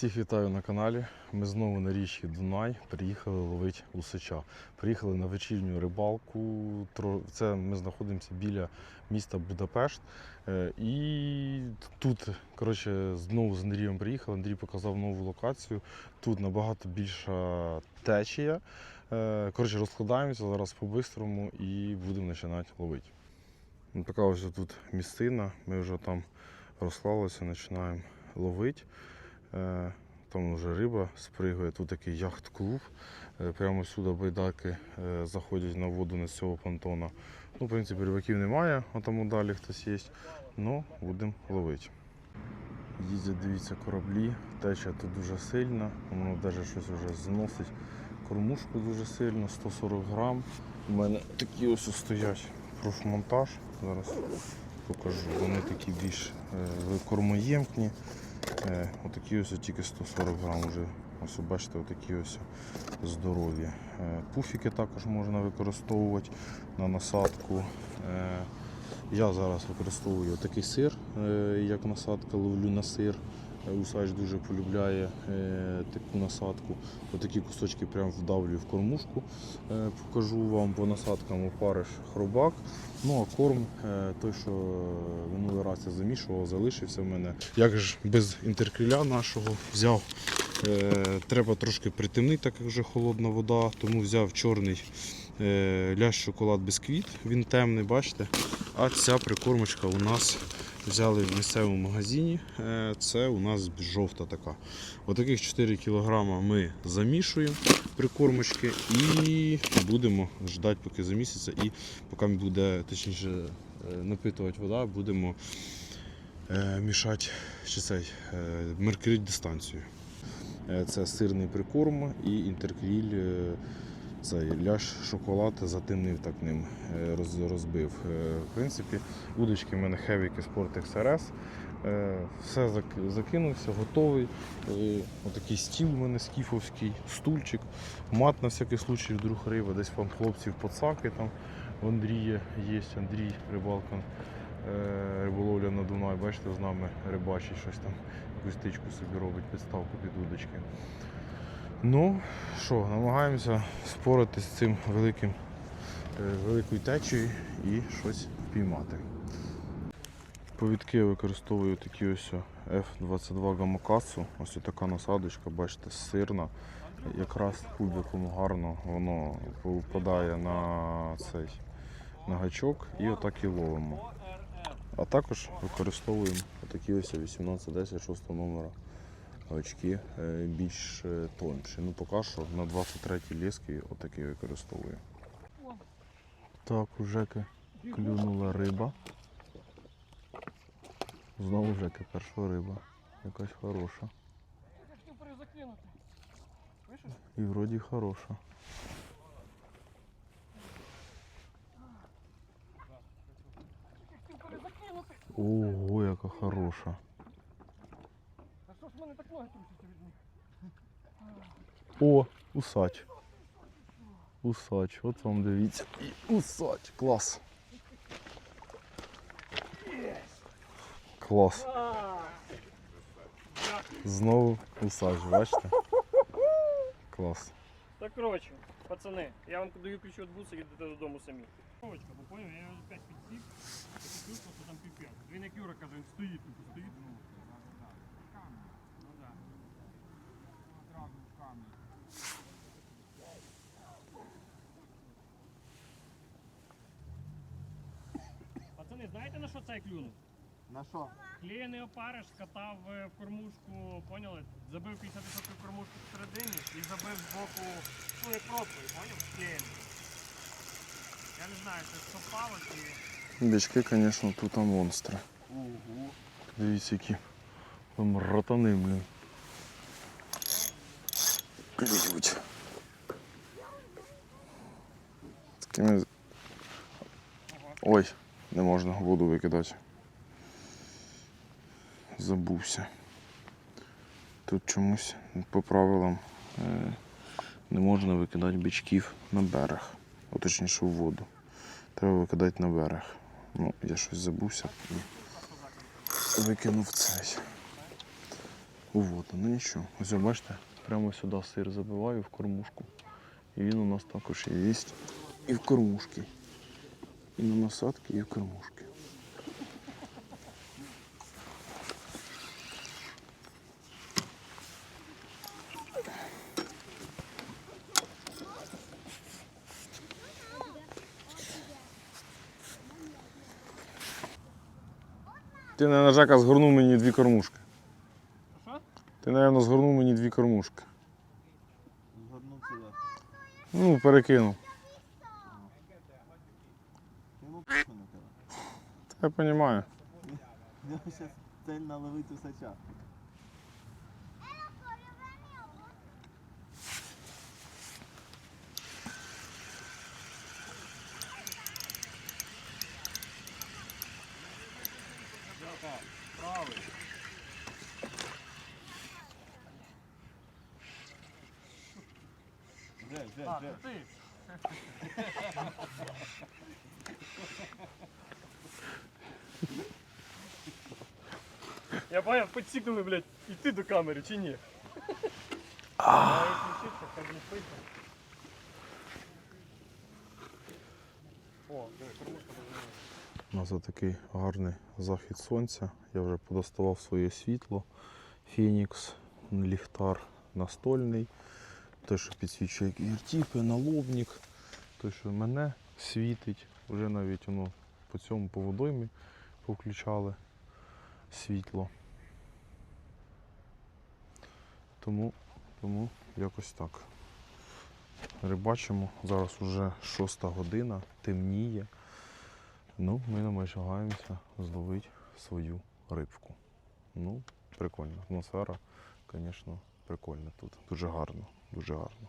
Всіх вітаю на каналі. Ми знову на річці Дунай приїхали ловити лусича. Приїхали на вечірню рибалку. Це ми знаходимося біля міста Будапешт. Е, І тут, коротше, знову з Андрієм приїхали. Андрій показав нову локацію. Тут набагато більша течія. Е, Коротше, розкладаємося зараз по-бистрому і будемо починати ловити. Ну, Така ось тут місцина. Ми вже там розклалися, починаємо ловити. Е, Там вже риба спригує, тут такий яхт-клуб. Е, Прямо сюди байдаки е, заходять на воду на цього понтона. Ну, в принципі, рибаків немає, а там далі хтось є. Ну, будемо ловити. Їздять, дивіться, кораблі, теча тут дуже сильна, воно навіть щось вже зносить. Кормушку дуже сильно, 140 грам. У мене такі ось стоять профмонтаж. Зараз покажу. Вони такі більш кормоємкні. Е, Отакі ось тільки 140 грам вже. Ось бачите, отакі ось здорові. Е, Пуфіки також можна використовувати на насадку. Е, Я зараз використовую такий сир, як насадка, ловлю на сир. Усач дуже полюбляє е, таку насадку. Отакі кусочки прям вдавлюю в кормушку. Е, Покажу вам по насадкам опариш хробак. Ну а корм, е, той, що минулий раз я замішував, залишився в мене. Як ж без інтеркріля нашого взяв. Треба трошки притемнити, так як вже холодна вода, тому взяв чорний лящ шоколад бісквіт, він темний, бачите. А ця прикормочка у нас взяли в місцевому магазині. Е, Це у нас жовта така. Отаких 4 кг ми замішуємо прикормочки і будемо ждати, поки заміситься. І поки буде точніше е, напитувати вода, будемо е, мішати чи цей, меркрить дистанцію. Це сирний прикорм і інтеркріль. Цей ляш шоколад затемнив так ним, е, роз- розбив. Е, В принципі, удочки в мене Heavy Sport XRS. Е, Все закинувся, готовий. Отакий стіл у мене скіфовський, стульчик, мат на всякий случай, вдруг риба, десь там хлопців поцаки там в Андрія є, Андрій рибалка. е, Риболовля на Дунай, бачите, з нами рибачить щось там, якусь тичку собі робить, підставку під удочки. Ну, що, намагаємося спорити з цим великим, е, великою течією і щось впіймати. Повідки я використовую такі ось F22 гамакасу. Ось така насадочка, бачите, сирна. Якраз кубиком гарно воно попадає на цей на гачок і отак і ловимо. А також використовуємо такі ось 1810 6 номера очки е, більш е, тонші. Ну поки що на 23-й ліски отакий використовую. Так, у Жеки клюнула риба. Знову Жеки, перша риба. Якась хороша. І вроді хороша. Ого, яка хороша. А що ж в мене так ноги трусяться від них? О, усач. Усач, от вам дивіться. І усач. Клас. Клас. Знову усач, бачите? Клас. Так коротше, пацани, я вам даю ключ від буса, їдете додому самі. Ковочка, бо поняв, я його опять підсік, таке чувство, що там піпець. Він як Юра каже, він стоїть, тупо стоїть. Ну, ну Знаєте на що цей клюнув? На що? Клеєний опариш скатав е, в кормушку, поняли? Забив 50% кормушку всередині і забив з боку, ну як поняв? Клеєний. Я не знаю, це совпало чи... Бички, звісно, тут монстри. Угу. Дивіться, які там ротани, блін. Клюють. Такими... Ой, не можна воду викидати. Забувся. Тут чомусь по правилам е, не можна викидати бичків на берег, точніше у воду. Треба викидати на берег. Ну, я щось забувся викинув цей. у воду. Ну нічого. Ось бачите, прямо сюди сир забиваю в кормушку. І він у нас також є і в кормушки. І на насадки, і в кормушки. Ти, наверное, Жака, згорнув мені дві кормушки. Що? Ти, наверное, згорнув мені дві кормушки. Згорнув ціле. Ну, перекинув. Йому похуй на тебе. Та я. В нього зараз цель наловити усача. Жака, правий. Вже, вже, А, вже. це ти. Я понял, підсікнули, блядь, іти до камери чи ні? У нас такий гарний захід сонця. Я вже подоставав своє світло. Фенікс, ліхтар настольний. Те, що підсвічує гіртіпи, налобник. Те, що мене світить. Вже навіть воно по цьому по водоймі повключали світло. Тому, тому якось так. Рибачимо. Зараз уже шоста година, темніє. Ну, ми намагаємося зловити свою рибку. Ну, прикольно. Атмосфера, звісно, прикольна тут. Дуже гарно, дуже гарно.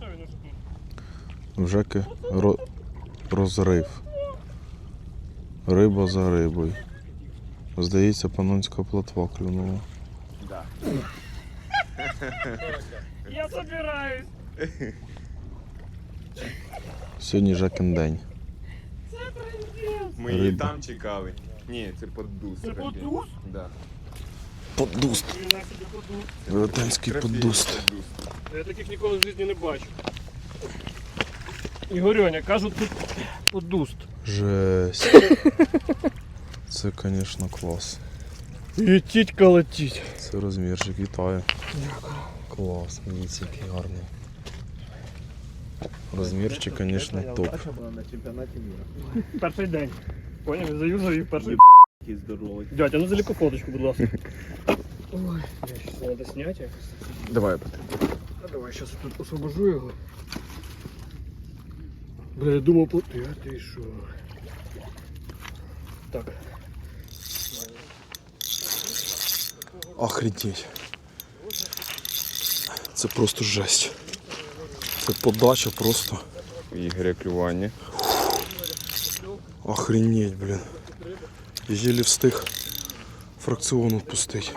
Що він уже тут? Жеки ро... розрив. Риба за рибою. Здається, панонська плотва клюнула. Да. Я собираюсь. Сьогодні Жекин день. Ми її Риба. там чекали. Ні, це поддус. Це поддус? Да. Подув. Велетенський Трофейний подуст. поддус. Я таких ніколи в житті не бачив. Ігорьоня, кажуть, тут подуст. Жесть. Це, звісно, клас. Летіть колотіть. Це розмірчик, вітаю. Клас, дивіться, який гарний. Розмірчик, звісно, топ. Наша на чемпіонаті міра. Перший день. Поняв, заюзав і перший. Який здоровий. Дядя, ну заліку фоточку, будь ласка. Ой, я щас треба зняти якось. Давай, А давай зараз тут освобожу його. Бля, я думав, по... Я ти що? Так. Охренеть. Це просто жесть. Це подача просто. Ігоря клювання. Охренеть, блін. Єлі встиг фракціон відпустить.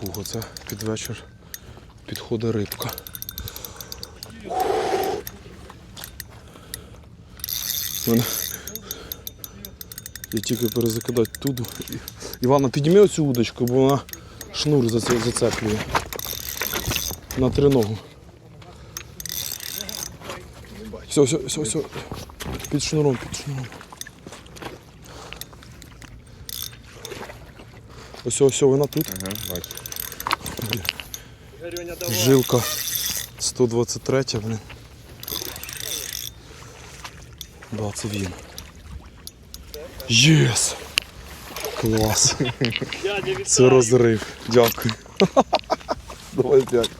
Фух, оце під вечір підходить рибка. Мене... Я тільки перезакидати туди. Івана, підніми оцю удочку, бо вона шнур зацеплює. На триногу. Все, все, все, все. Під шнуром, під шнуром. Ось, ось, вона тут. Ага, бачу. Жилка 123, блін. Да, це він. Єс! Клас! Це розрив. Дякую. Давай п'ять.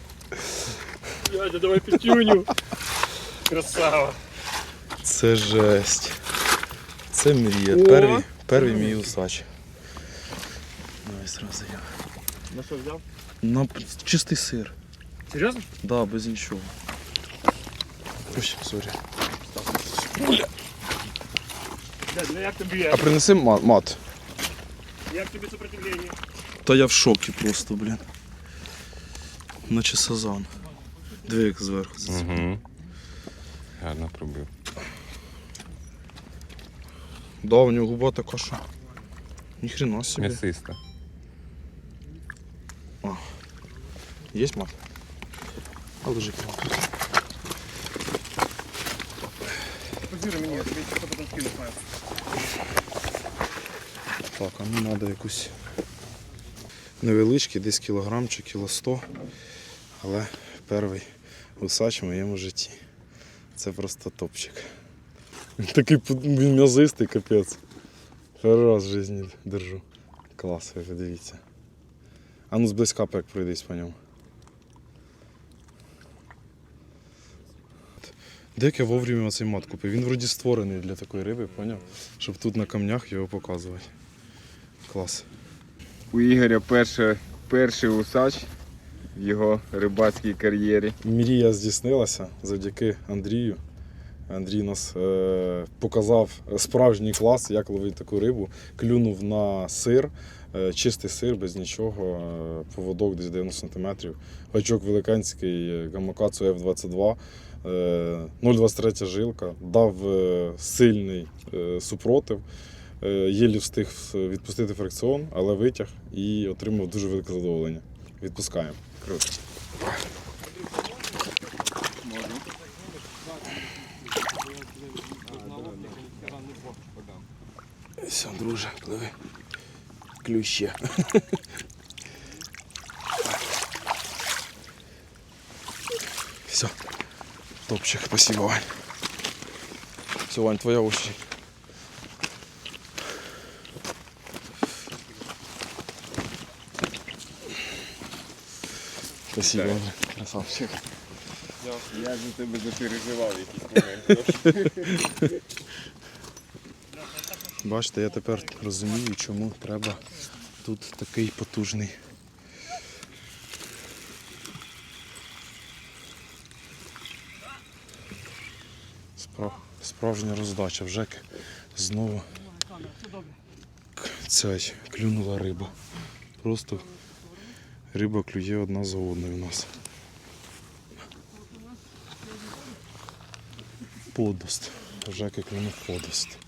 Дядя, давай пятюню. Красава. Це жесть. Це мрія. О! Первий, первий мій усач. Давай зразу я. На що взяв? На чистий сир. Серйозно? Да, без нічого. Ой, сорі. Дядь, ну як тобі, А принеси ма- мат. як тобі сопротивлення? Та я в шокі просто, блін. Наче сазан. Диви, як зверху. зацепив. Угу. Гарно пробив. Да, у нього губа така що. Ніхрена собі. М'ясиста. Є мат? А лежить. мат. Позіри мені, я тобі ще потім скину файл. Так, а ну треба якусь невеличкий, десь кілограм чи кіло сто. Але перший усач в моєму житті. Це просто топчик. Він такий м'язистий, капець. Перший раз в житті держу. Клас, ви подивіться. А ну зблизька як пройдись по ньому. Де як я вовремя цей мат купив? Він вроді створений для такої риби, поняв? Щоб тут на камнях його показувати. Клас. У Ігоря перше, перший усач в його рибацькій кар'єрі. Мрія здійснилася завдяки Андрію. Андрій нас е, показав справжній клас, як ловити таку рибу. Клюнув на сир, чистий сир, без нічого, е, поводок десь 90 см. Гачок великанський е, Гамакацу F22, е, 0,23 жилка, дав е, сильний е, супротив. Е, Єлі встиг відпустити фрикціон, але витяг і отримав дуже велике задоволення. Відпускаємо. Круто. Все, друже, пливи. Ключе. Все. Топчик, спасибо, Вань. Все, Вань, твоя очередь. Спасибо. Андрій. красавчик. Я за тебе запереживав якийсь момент. Бачите, я тепер розумію, чому треба тут такий потужний. Справ... Справжня роздача. Вже знову цей, клюнула риба. Просто риба клює одна за одною у нас. Подост. Жеки клюнув подост.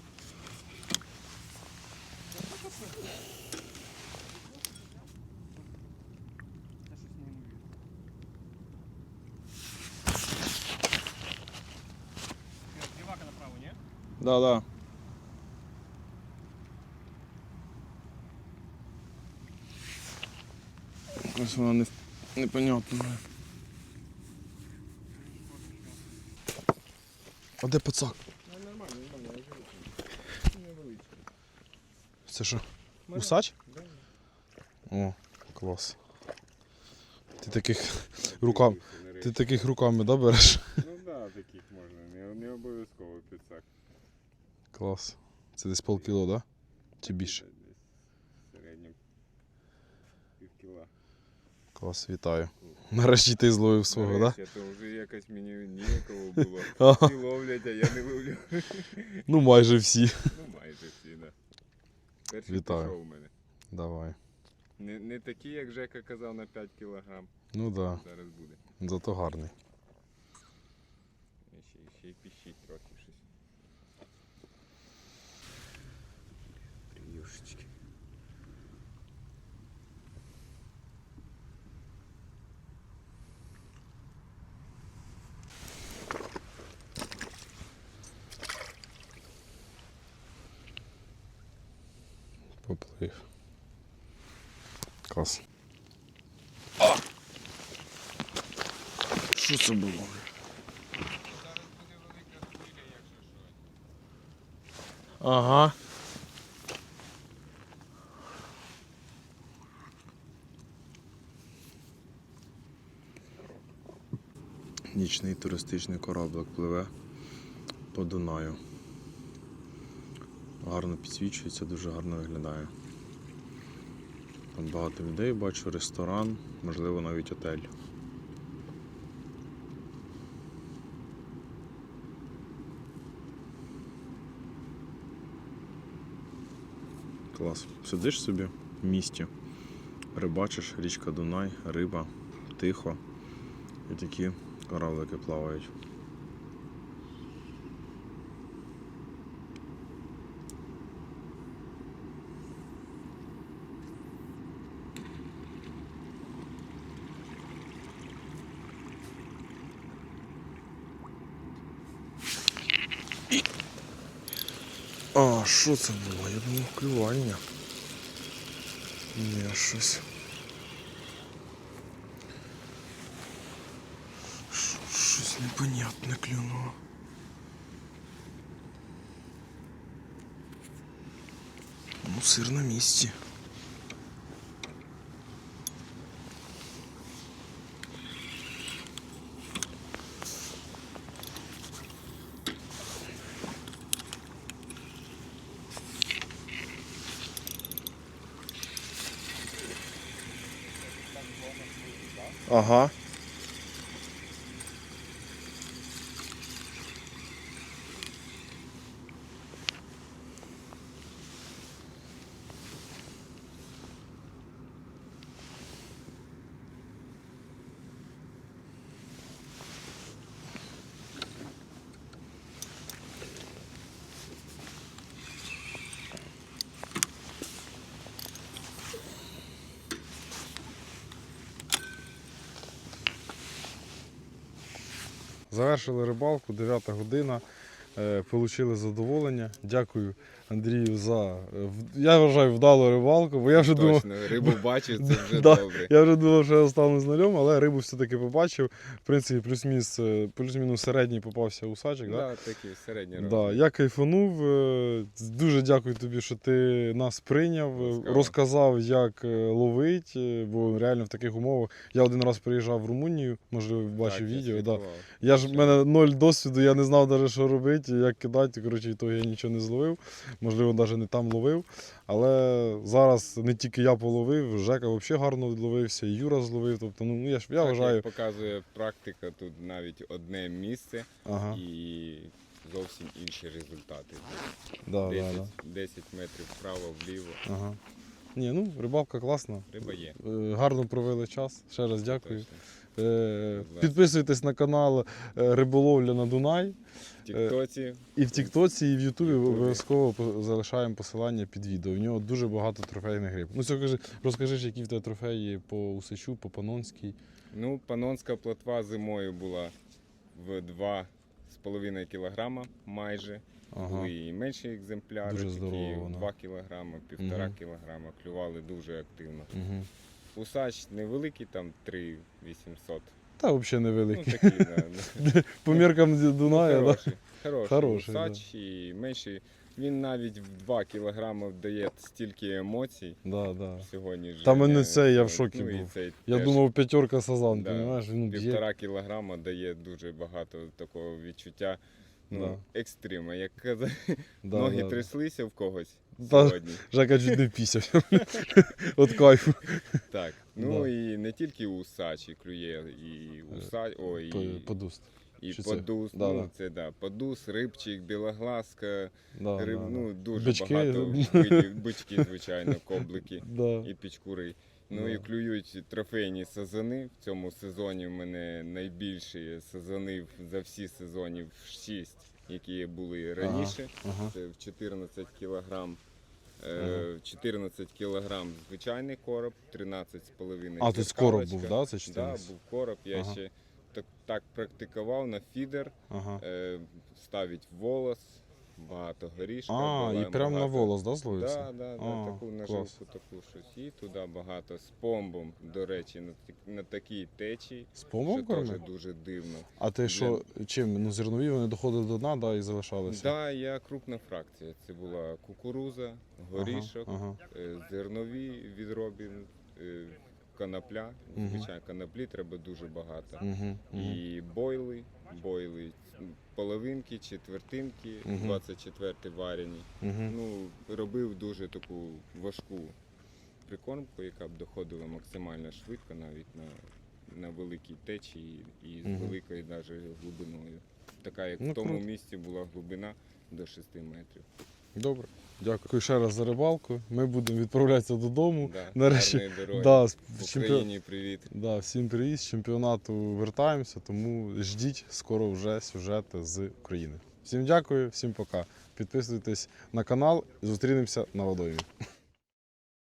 Да, да. Ось вона не, непонятна. А де пацак? Це що? Усач? О, клас. Ти таких руками, ти таких руками да, береш? Ну так, да, таких можна, не, не обов'язково підсак. Клас. Це десь полкіло, да? Чи більше? В пів кіла. Клас, вітаю. Нарешті ти зловив свого, так? Да? То вже якось мені ніякого було. Всі ловлять, а я не ловлю. Ну майже всі. Ну майже всі, да. Перший Вітаю. пішов у мене. Давай. Не, не такі, як Жека казав, на 5 кілограм. Ну так, Зараз буде. зато гарний. Ще, ще й піщить трохи щось. Юшечки. Поплив. Клас. Що це було? Ага. нічний туристичний кораблик пливе по Дунаю. Гарно підсвічується, дуже гарно виглядає. Там багато людей бачу, ресторан, можливо навіть отель. Клас. Сидиш собі в місті, рибачиш, річка Дунай, риба, тихо і такі коралики плавають. А, що це було? Я думав клювання. Ні, щось. Щось непонятне клюнуло. Ну, сир на місці. Ага. Завершили рибалку, 9 година. Е, Получили задоволення. Дякую Андрію за е, я вважаю вдалу рибалку, бо я вже думав, рибу бачив, це вже Да. добре. я вже думав, що я стану з нульом, але рибу все-таки побачив. В принципі, плюс-мінус, е, плюс-мінус середній попався усачик. Да? Да, такий середній Да, я кайфанув. е, Дуже дякую тобі, що ти нас прийняв, Ласкаво. розказав, як ловить, бо реально в таких умовах. Я один раз приїжджав в Румунію, можливо, бачив Так, я відео. Да. Я ж в мене ноль досвіду, я не знав навіть, що робити, як кидати. Коротше, і того я нічого не зловив. Можливо, навіть не там ловив. Але зараз не тільки я половив, Жека взагалі гарно відловився, Юра зловив. Тобто, ну я ж я Так, вважаю. Як показує практика, тут навіть одне місце Ага, і зовсім інші результати. да, да, 10, да. 10 метрів вправо, вліво. Ага. Ні, ну рибалка класна. Риба є. Е, Гарно провели час. Ще раз дякую. Точно. Е. Підписуйтесь на канал е, Риболовля на Дунай. Тіктоці І в Тіктоці, і в Ютубі обов'язково залишаємо посилання під відео. У нього дуже багато трофейних риб. Ну, все кажи, розкажи, які в тебе трофеї по Усичу, по Панонській. Ну, панонська плотва зимою була в 2,5 кілограма майже. Ага. Були і менші екземпляри, Дуже такі здорово вона. 2 кілограма, 1,5 Мгм. кілограма, клювали дуже активно. Угу. Усач невеликий, там 3,800. Та взагалі Ну, невеликий. такий, да. По міркам Дунаю, да? хороший, хороший, Хороший, усач і менший. Він навіть в 2 кілограми дає стільки емоцій Да, да. сьогодні. Та мене Женя, це, я в шокі ну, був. цей Я теж думав, п'ятерка сазан, Да. розумієш? Він б'є. Півтора кілограма дає дуже багато такого відчуття. Ну, Да. екстрима. Як Да, ноги да, да. тряслися в когось сьогодні. Жека чуть не пісяв. От кайфу. Так. Ну Да. і не тільки усач, і клює, і усач, ой, і, Подуст. і чи подус. Да, ну, да. це да, подус, рибчик, білоглазка, Да, риб, да, ну, дуже Бички. багато видів, бички, звичайно, коблики да. і пічкури. Ну Да. і клюють трофейні сазани. В цьому сезоні в мене найбільші сазани за всі сезонів 6, які були раніше. Ага. Це в 14 кілограм. Е, 14 кілограм звичайний короб, 13,5 А, тут короб був, да? Це 14? Да, був короб. Я Ага. ще так, так практикував на фідер, Ага. е, ставить волос, багато горішка. А, була, і прямо на багато- волос, да, зловився? Да, да, да, А, таку клас. наживку, таку щось. І туди багато з помбом, до речі, на, так- на такій течії. З помом що кормив? теж дуже дивно. А ти що, чим? Ну, зернові вони доходили до дна, да, і залишалися? Да, я крупна фракція. Це була кукуруза, горішок, Ага, е, зернові відробін, е, конопля. Звичайно, коноплі треба дуже багато. Угу. І бойли, бойли, половинки, четвертинки, Мгм. 24 варені. Угу. Ну, робив дуже таку важку прикормку, яка б доходила максимально швидко, навіть на, на великій течії і з Мгм. великою навіть глибиною. Така, як Ну, в тому круто. місці була глибина до 6 метрів. Добре. Дякую ще раз за рибалку. Ми будемо відправлятися додому. Да, Нарешті. Да, з- Україні привіт. Да, всім привіт, з чемпіонату вертаємося, тому ждіть скоро вже сюжети з України. Всім дякую, всім пока. Підписуйтесь на канал, зустрінемося на водоймі.